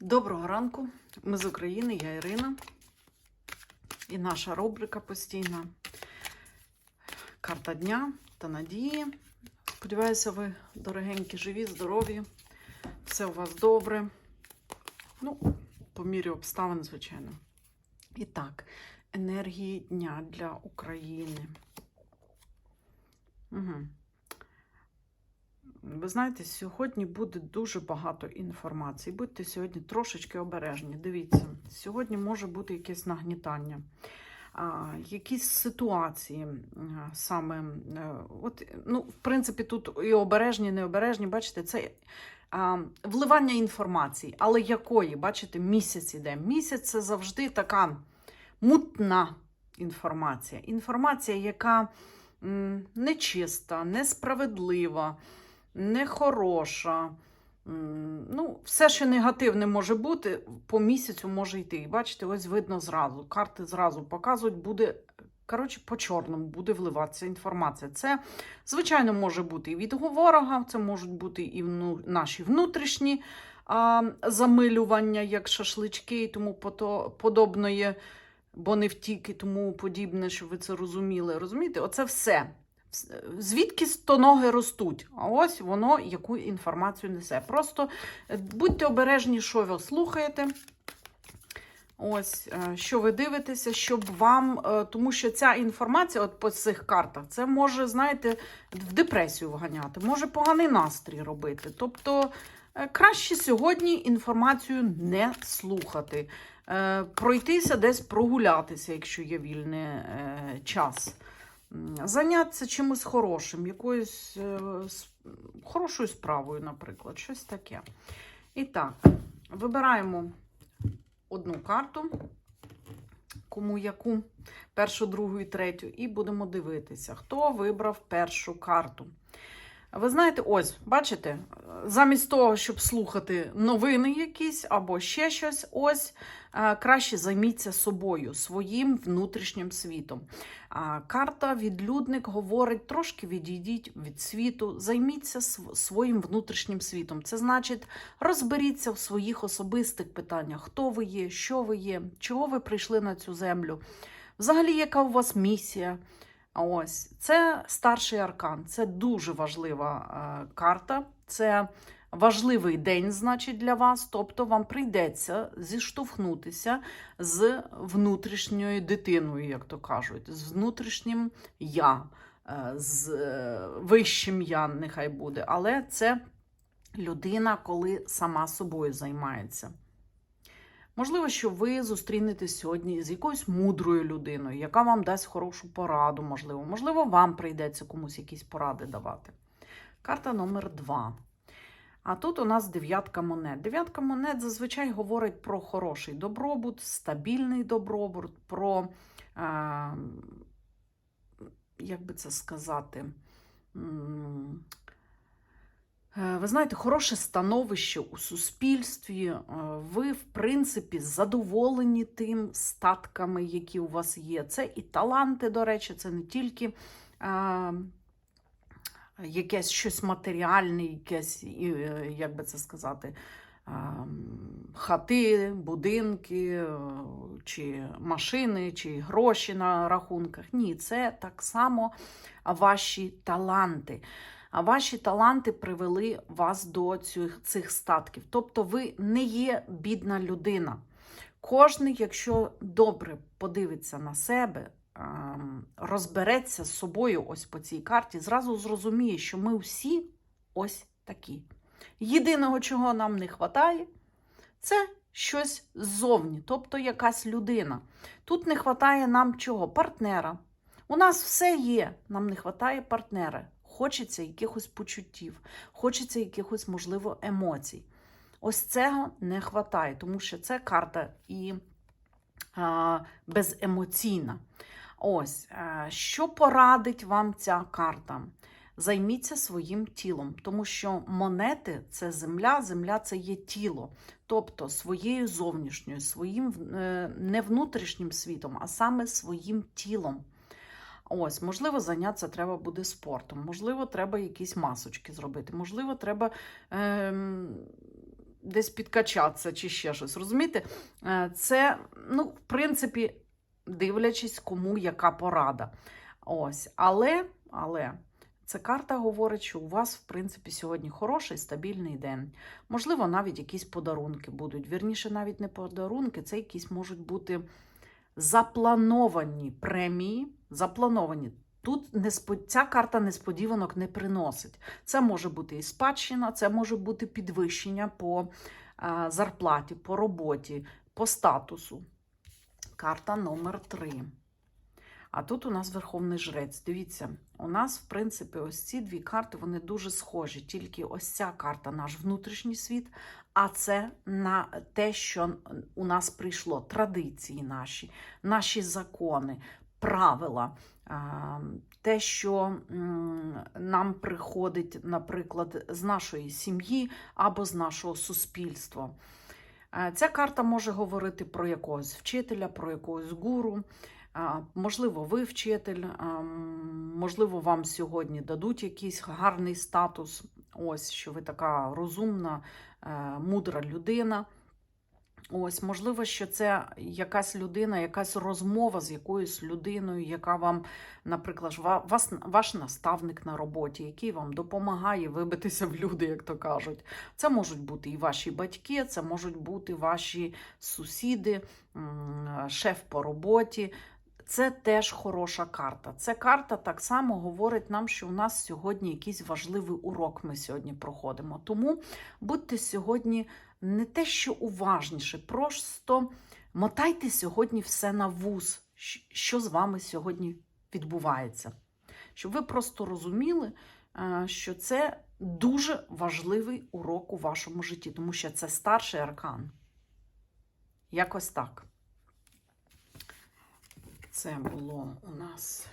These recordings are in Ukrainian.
Доброго ранку. Ми з України, я Ірина. І наша рубрика постійна. Карта дня та надії. Сподіваюся, ви дорогенькі, живі, здорові. Все у вас добре. Ну, по мірі обставин, звичайно. І так, енергії дня для України. Угу. Ви знаєте, сьогодні буде дуже багато інформації. Будьте сьогодні трошечки обережні. Дивіться, сьогодні може бути якесь нагнітання, якісь ситуації саме. е, От, ну, в принципі, тут і обережні, і необережні, бачите, це вливання інформації. Але якої? Бачите, місяць іде. Місяць це завжди така мутна інформація. Інформація, яка нечиста, несправедлива нехороша. Ну, все, що негативне може бути, по місяцю може йти. І бачите, ось видно зразу. Карти зразу показують, буде. Коротше, по чорному буде вливатися інформація. Це, звичайно, може бути і від ворога, це можуть бути і вну, наші внутрішні а, замилювання, як шашлички і тому пото, подобної, бо не втік і тому подібне, щоб ви це розуміли. Розумієте, оце все. Звідки то ноги ростуть? А ось воно яку інформацію несе. Просто е, будьте обережні, що ви слухаєте. Ось, е, що ви дивитеся, щоб вам, е, тому що ця інформація, от по цих картах, це може, знаєте, в депресію вганяти, може поганий настрій робити. Тобто краще сьогодні інформацію не слухати, пройтися десь прогулятися, якщо є вільний час. Зайнятися чимось хорошим, якоюсь е, хорошою справою, наприклад, щось таке. І так, вибираємо одну карту, кому яку, першу, другу і третю, і будемо дивитися, хто вибрав першу карту. Ви знаєте, ось, бачите, замість того, щоб слухати новини якісь або ще щось, ось е, краще займіться собою, своїм внутрішнім світом. Карта відлюдник говорить: трошки відійдіть від світу, займіться своїм внутрішнім світом. Це значить, розберіться в своїх особистих питаннях, хто ви є, що ви є, чого ви прийшли на цю землю, взагалі, яка у вас місія. Ось це старший аркан, це дуже важлива е, карта. Це важливий день, значить, для вас. Тобто вам прийдеться зіштовхнутися з внутрішньою дитиною, як то кажуть, з внутрішнім я, е, з е, вищим я, нехай буде. Але це людина, коли сама собою займається. Можливо, що ви зустрінетесь сьогодні з якоюсь мудрою людиною, яка вам дасть хорошу пораду, можливо. Можливо, вам прийдеться комусь якісь поради давати. Карта номер два. А тут у нас дев'ятка монет. Дев'ятка монет зазвичай говорить про хороший добробут, стабільний добробут, про, е, як би це сказати, Ви знаєте, хороше становище у суспільстві. е, Ви, в принципі, задоволені тим статками, які у вас є. Це і таланти, до речі, це не тільки е, якесь щось матеріальне, якесь, е, як би це сказати, е, хати, будинки, чи машини, чи гроші на рахунках. Ні, це так само ваші таланти. А ваші таланти привели вас до цих, цих статків. Тобто ви не є бідна людина. Кожний, якщо добре подивиться на себе, ем, розбереться з собою ось по цій карті, зразу зрозуміє, що ми всі ось такі. Єдиного, чого нам не вистачає, це щось ззовні, тобто якась людина. Тут не вистачає нам чого? Партнера. У нас все є, нам не вистачає партнера. Хочеться якихось почуттів, хочеться якихось, можливо, емоцій. Ось цього не вистачає, тому що це карта і а, беземоційна. Ось, а, що порадить вам ця карта? Займіться своїм тілом, тому що монети це земля, земля це є тіло, тобто своєю зовнішньою, своїм е, не внутрішнім світом, а саме своїм тілом. Ось, можливо, зайнятися треба буде спортом, можливо, треба якісь масочки зробити, можливо, треба ем, десь підкачатися чи ще щось. Розумієте? Е, Це, ну, в принципі, дивлячись, кому яка порада. Ось, але, але. Ця карта говорить, що у вас, в принципі, сьогодні хороший, стабільний день. Можливо, навіть якісь подарунки будуть. Вірніше, навіть не подарунки, це якісь можуть бути заплановані премії. Заплановані. Тут неспо... ця карта несподіванок не приносить. Це може бути і спадщина, це може бути підвищення по е, зарплаті, по роботі, по статусу. Карта номер 3. А тут у нас Верховний Жрець. Дивіться, у нас, в принципі, ось ці дві карти вони дуже схожі. Тільки ось ця карта наш внутрішній світ, а це на те, що у нас прийшло, традиції наші, наші закони, правила. Те, що нам приходить, наприклад, з нашої сім'ї або з нашого суспільства. Ця карта може говорити про якогось вчителя, про якогось гуру. Можливо, ви вчитель, можливо, вам сьогодні дадуть якийсь гарний статус. Ось, що ви така розумна, е, мудра людина. Ось, можливо, що це якась людина, якась розмова з якоюсь людиною, яка вам, наприклад, вас, ваш наставник на роботі, який вам допомагає вибитися в люди, як то кажуть. Це можуть бути і ваші батьки, це можуть бути ваші сусіди, шеф по роботі. Це теж хороша карта. Це карта так само говорить нам, що у нас сьогодні якийсь важливий урок ми сьогодні проходимо. Тому будьте сьогодні не те, що уважніше, просто мотайте сьогодні все на вуз, що з вами сьогодні відбувається. Щоб ви просто розуміли, е, що це дуже важливий урок у вашому житті, тому що це старший аркан. Якось так. Це було у нас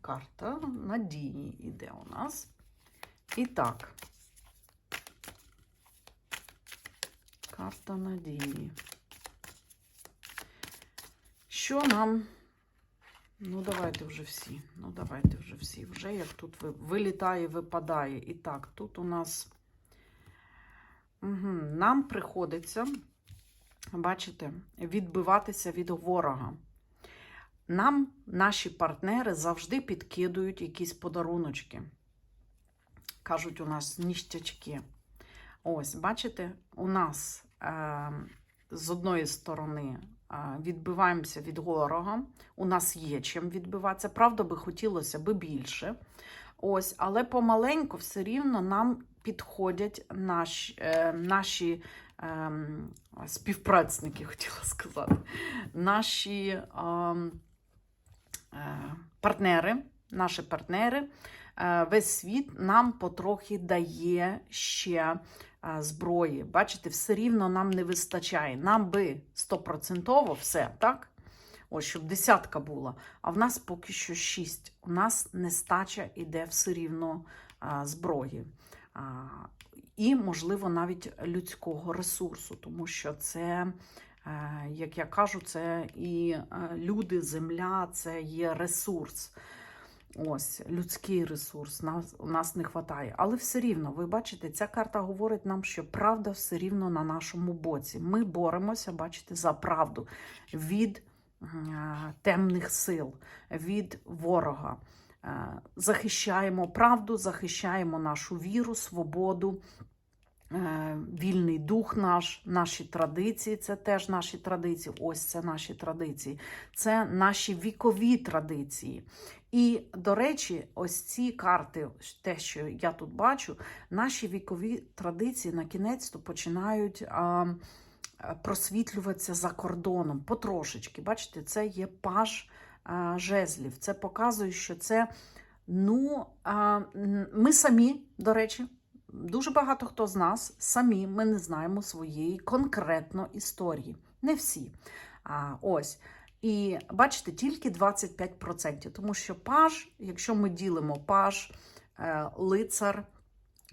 карта надії іде у нас. І так. Карта надії. Що нам? Ну, давайте вже всі. Ну, давайте вже всі. Вже як тут ви- вилітає, випадає. І так, тут у нас угу. нам приходиться, бачите, відбиватися від ворога. Нам наші партнери завжди підкидують якісь подаруночки. Кажуть, у нас ніштячки. Ось, бачите, у нас з одної сторони е, відбиваємося від ворога. У нас є чим відбиватися. Правда, би хотілося би більше. Ось, але помаленьку все рівно нам підходять наш, е, наші е, співпрацники, хотіла сказати, наші е, е, партнери, наші партнери. Е, Весь світ нам потрохи дає ще е, зброї. Бачите, все рівно нам не вистачає. Нам би стопроцентово все, так? Ось, щоб десятка була. А в нас поки що шість. У нас нестача іде все рівно зброї. І, можливо, навіть людського ресурсу, тому що це, е, як я кажу, це і е, люди, земля, це є ресурс. Ось людський ресурс, нас, у нас не вистачає. Але все рівно, ви бачите, ця карта говорить нам, що правда все рівно на нашому боці. Ми боремося, бачите, за правду від е, темних сил, від ворога. Е, захищаємо правду, захищаємо нашу віру, свободу, вільний дух наш, наші традиції це теж наші традиції. Ось це наші традиції, це наші вікові традиції. І, до речі, ось ці карти, те, що я тут бачу, наші вікові традиції на кінець то починають а, просвітлюватися за кордоном потрошечки. Бачите, це є паж а, жезлів. Це показує, що це ну, а, ми самі, до речі. Дуже багато хто з нас самі ми не знаємо своєї конкретно історії. Не всі. А, ось. І бачите, тільки 25%. Тому що паж, якщо ми ділимо паж, е, лицар,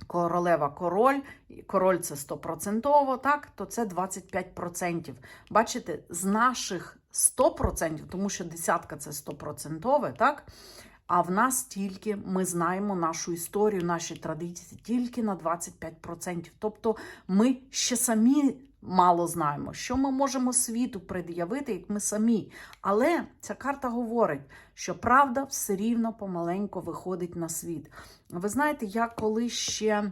королева, король, король це 100%, так, то це 25%. Бачите, з наших 100%, тому що десятка це 100%, так, А в нас тільки ми знаємо нашу історію, наші традиції тільки на 25%. Тобто ми ще самі мало знаємо, що ми можемо світу пред'явити, як ми самі. Але ця карта говорить, що правда все рівно помаленько виходить на світ. Ви знаєте, я коли ще.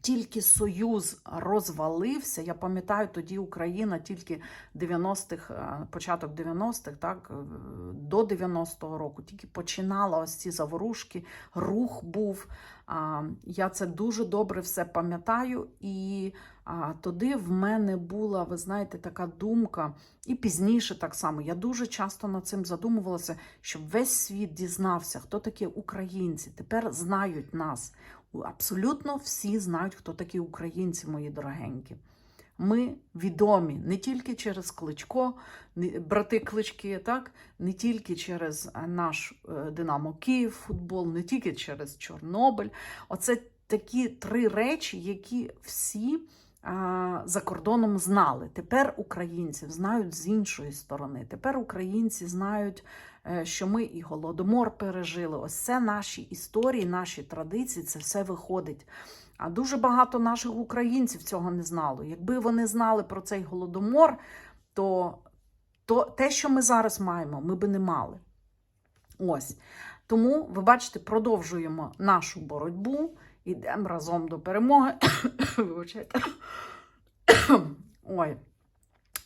Тільки Союз розвалився. Я пам'ятаю, тоді Україна тільки 90-х, е, початок 90-х, так, е, до 90-го року, тільки починала ось ці заворушки, рух був. Я це дуже добре все пам'ятаю. І тоді в мене була, ви знаєте, така думка, і пізніше так само. Я дуже часто над цим задумувалася, щоб весь світ дізнався, хто такі українці. Тепер знають нас. Абсолютно всі знають, хто такі українці, мої дорогенькі. Ми відомі не тільки через Кличко, брати Клички, так? не тільки через е, наш е, Динамо Київ футбол, не тільки через Чорнобиль. Оце такі три речі, які всі за кордоном знали. Тепер українців знають з іншої сторони. Тепер українці знають, е, що ми і голодомор пережили. Ось це наші історії, наші традиції, це все виходить. А дуже багато наших українців цього не знало. Якби вони знали про цей голодомор, то, то те, що ми зараз маємо, ми би не мали. Ось. Тому, ви бачите, продовжуємо нашу боротьбу, йдемо разом до перемоги. Вибачайте. Ой.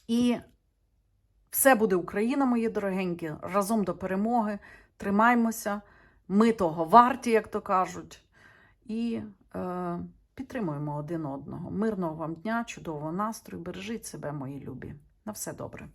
І все буде Україна, мої дорогенькі, разом до перемоги. Тримаймося, ми того варті, як то кажуть. І е, підтримуємо один одного. Мирного вам дня, чудового настрою. Бережіть себе, мої любі. На все добре.